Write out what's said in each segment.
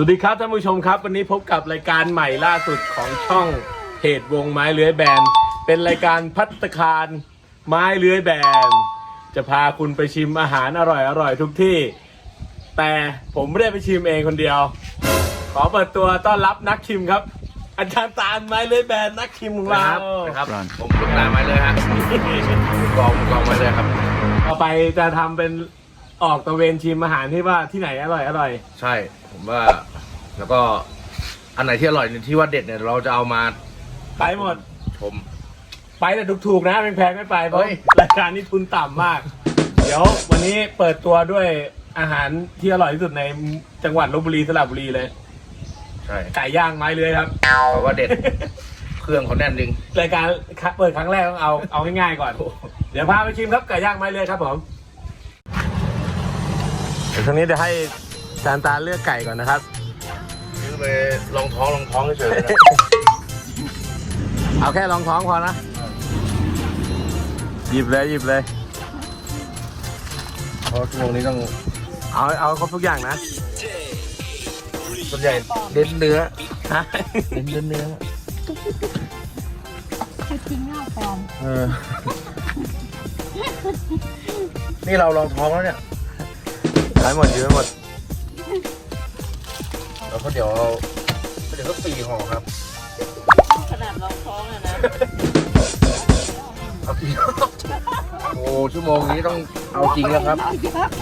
วัสดีครับท่านผู้ชมครับ วันนี้พบกับรายการใหม่ล่าสุดของช่องเพจวงไม้เลื้อยแบน เป็นรายการพัตตาคารไม้เลื้อยแบน จะพาคุณไปชิมอาหารอร่อยอร่อยทุกที่ แต่ผมไม่ได้ไปชิมเองคนเดียว ขอเปิดตัวต้อนรับนักชิมครับ อาจารย์ตาลไม้เลื้อยแบนนักชิมของเรานะครับ ผมฝึกงานมาเลยฮะกองกองมาเลยครับต่อไปจะทำเป็น ออกตะเวนชิมอาหารที่ว่าที่ไหนอร่อยอร่อย ใช่ผมว่า แล้วก็อันไหนที่อร่อยที่ว่าเด็ดเนี่ยเราจะเอามาไปหมด ชม ไปแต่ถูกๆนะแพงๆไม่ไปเพราะเฮ้ย รายการนี้ทุนต่ำมาก เดี๋ยววันนี้เปิดตัวด้วยอาหารที่อร่อยที่สุดในจังหวัดลบบุรีสระบุรีเลย ใช่ไก่ย่างไม้เลื้อยครับ เพราะว่าเด็ด เครื่องเขาแน่นจริง รายการเปิดครั้งแรกต้องเอาเอาง่ายๆก่อน เดี๋ยวพาไปชิมครับไก่ย่างไม้เลื้อยครับผมเดี๋ยวช่วงนี้เดี๋ยวให้จานตาเลือกไก่ก่อนนะครับ ซื้อไปลองท้องลองท้องเฉยๆเลยนะเอาแค่รองท้องพอนะ หยิบเลยหยิบเลย เพราะชั่วโมงนี้ต้องเอาเอาครบทุกอย่างนะ ส่วนใหญ่เน้นเนื้อฮะเน้นเนื้อเนื้อคือทิ้งหน้าปลอมเออ นี่เราลองท้องแล้วเนี่ย ขายหมดเยอะหมดแล้วก็เดี๋ยวเอาเดี๋ยวก็ปีห่อครับ ขนาดรองท้องอะนะเอาปีโอ้ชั่วโมงนี้ต้องเอาจริงแล้วครับ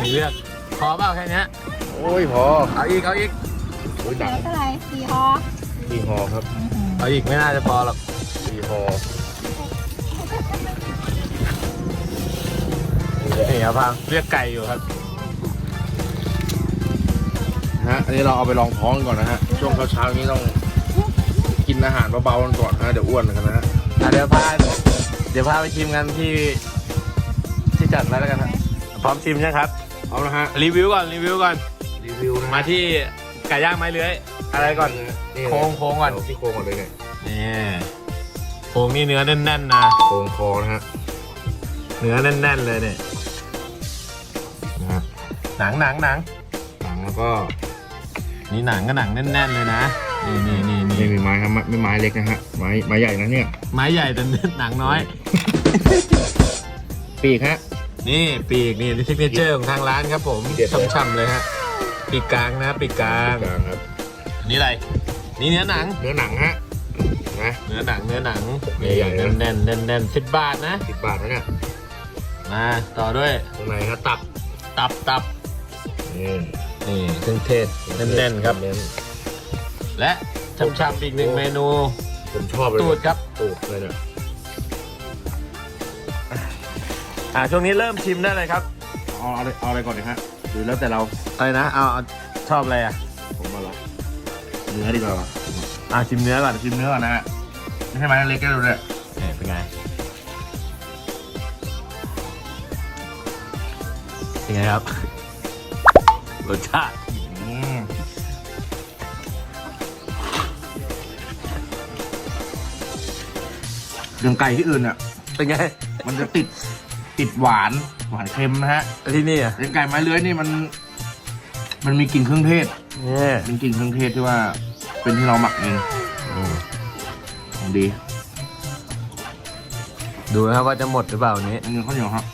มีเลือกพอเปล่าแค่เนี้ยโอ้ยพอเอาอีกเอาอีกโอ้ยเหดัลืงอเท่าไหร่สี่ฮอปีห่อครับเอาอีกไม่น่าจะพอหรอกปีห่อนี่ครับพังเรียกไก่อยู่ครับ ฮะ อันนี้เราเอาไปลองท้องก่อนนะฮะ ช่วงเช้าๆนี้ต้องกินอาหารเบาๆกันก่อนนะเดี๋ยวอ้วนกันนะฮะอะเดี๋ยวพาเดี๋ยวพาไปชิมกันที่ที่จัดไว้แล้วกันครับพร้อมชิมยังครับ เอาละฮะ รีวิวก่อนรีวิวก่อน รีวิวนะมาที่ไก่ย่างไม้เลื้อย อะไรก่อนนี่โครงโครงก่อนเาที่โครงก่อนเลยเนี่ยนี่โครงนี่เนื้อแน่นๆนะ โครงคอนะฮะ เนื้อแน่น ๆเลยเนี่ยนะฮะหนังหนังหนังหนังแล้วก็ นี่หนังก็หนังแน่น ๆ เลยนะ นี่นี่นี่นี่ไม่มีไม้ครับไม่ไม่ไม้เล็กนะฮะไม้ไม้ใหญ่นะเนี่ยไม้ใหญ่แต่หนังน้อย ปีกฮะ นี่ปีกนี่ซิกเนเจอร์ของทางร้านครับผมเด็ดเลย ช่ำๆเลยฮะปีกกลางนะปีกกลางกลางครับอันนี่อะไร นี่เนื้อหนัง เนื้อหนังฮะนะ เนื้อหนังเนื้อหนังใหญ่ๆนะแน่นๆแน่นๆแน่นๆสิบบาทนะ สิบบาทนะเนี่ยมาต่อด้วยตรงไหนฮะตับตับตับนี่ นี่เครื่องเทศแน่นๆครับเน้นและช่ำๆอีกหนึ่งเมนูผมชอบเลยตูดครับตูดเลยเนี่ยอ่าช่วงนี้เริ่มชิมได้เลยครับเอาเอาอะไรเอาอะไรก่อนดีฮะหรือแล้วแต่เราอะไรนะเอาเอาชอบอะไรอะผมมาละเนื้อดีกว่าว่ะอ่าชิมเนื้อก่อนชิมเนื้อก่อนนะฮะไม่ใช่ไม้เล็กก็ดูเลยเนี่ยเป็นไงเป็นไงครับ รสชาติอืมอย่างไก่ที่อื่นอะ เป็นไง มันจะติดติดหวานหวานเค็มนะฮะที่นี่อะอย่างไก่ไม้เลื้อยนี่มัน มันมีกลิ่นเครื่องเทศเนี่ยเป็นกลิ่นเครื่องเทศที่ว่า เป็นที่เราหมักเองของดีดูนะครับว่าจะหมดหรือเปล่าวันนี้อันนี้ข้าวเหนียวครับ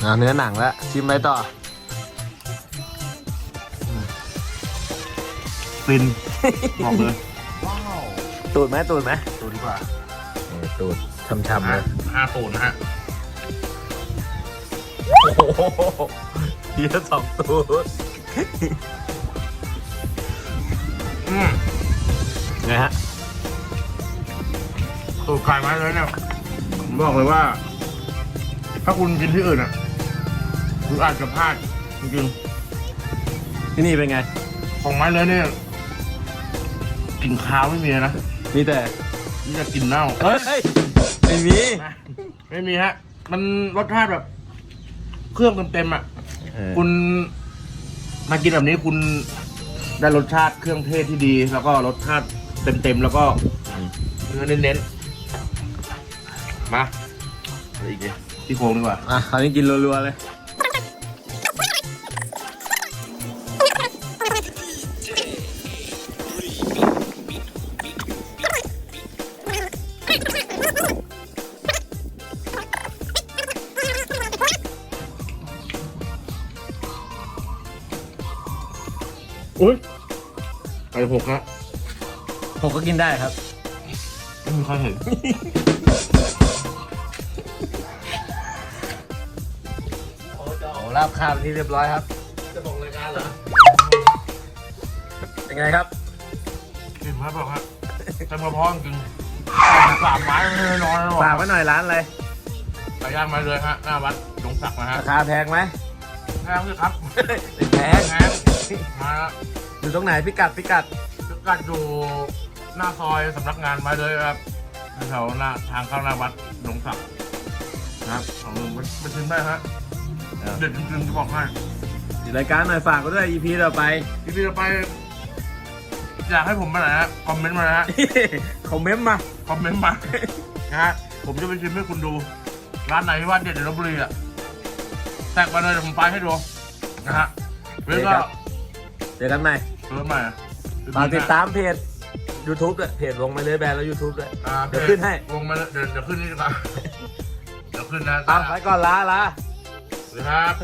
เอาเนื้อหนังแล้วชิมไปต่อ ฟิน บอกเลยตูดไหมตูดไหมดูดีกว่าตูดช่ำๆเลยห้าตูนนะฮะโอ้โหเยอะสองตูดอืมไงฮะตูดไก่ไม้เลื้อยเนี่ยผมบอกเลยว่า ถ้าคุณกินที่อื่นอะ คุณอาจจะพลาดจริงที่นี่เป็นไง ๆของไม้เลื้อยเนี่ย กลิ่นคาวไม่มีเลยนะมีแต่นี่จะกลิ่นเน่าเฮ้ยไม่มีไม่มีฮะ มันรสชาติแบบ เครื่องเต็มๆอะ คุณ มากินแบบนี้คุณได้รสชาติเครื่องเทศที่ดี แล้วก็รสชาติเต็มๆแล้วก็เนื้อเน้นๆมาเอาอีกดิที่โครงดีกว่าอะคราวนี้กินรัวๆเลย ไข่หกนะผมก็กินได้ครับ ไม่มีใครเห็นโอ้ราบข้าวที่เรียบร้อยครับ จะส่งรายการเหรอ เป็นไงครับ กินครับบอกฮะจะมาพร้อมจริงสามไม้ไม่นอนแล้วฝากไว้หน่อยร้านอะไรไก่ย่างมาเลยฮะหน้าวัดหลวงศักดิ์นะฮะราคาแพงไหมแพงเลยครับ แพง แพง มาแล้วอยู่ตรงไหนพิกัดพิกัดพิกัดอยู่หน้าซอยสำนักงานมาเลยครับแถวหน้าทางเข้าหน้าวัดหลวงศักดิ์นะครับของมันมันชิมได้ฮะเด็ดจริงๆจะบอกให้รายการหน่อยฝากก็ด้วย EP ต่อไปพี่พี่จะไป อยากให้ผมมาไหนฮะคอมเมนต์มานะฮะ คอมเมนต์มา คอมเมนต์มา นะฮะ ผมจะไปชิมให้คุณดู ร้านไหนที่ว่าเด็ดในลบบุรีอะแท็กมาเลยเดี๋ยวผมไปให้ดู นะฮะเรื่องก็ เจอกันใหม่เริ่มใหม่อะฝากติดตามเพจ YouTube ด้วยเพจวงมาเลยแบนแล้ว YouTube ด้วย อ่าเดี๋ยวขึ้นให้ วงมาเลยเดี๋ยวเดี๋ยวขึ้นนี่ดีกว่าเดี๋ยวขึ้นนะเอาไปก่อนลาลา สวัสดีครับ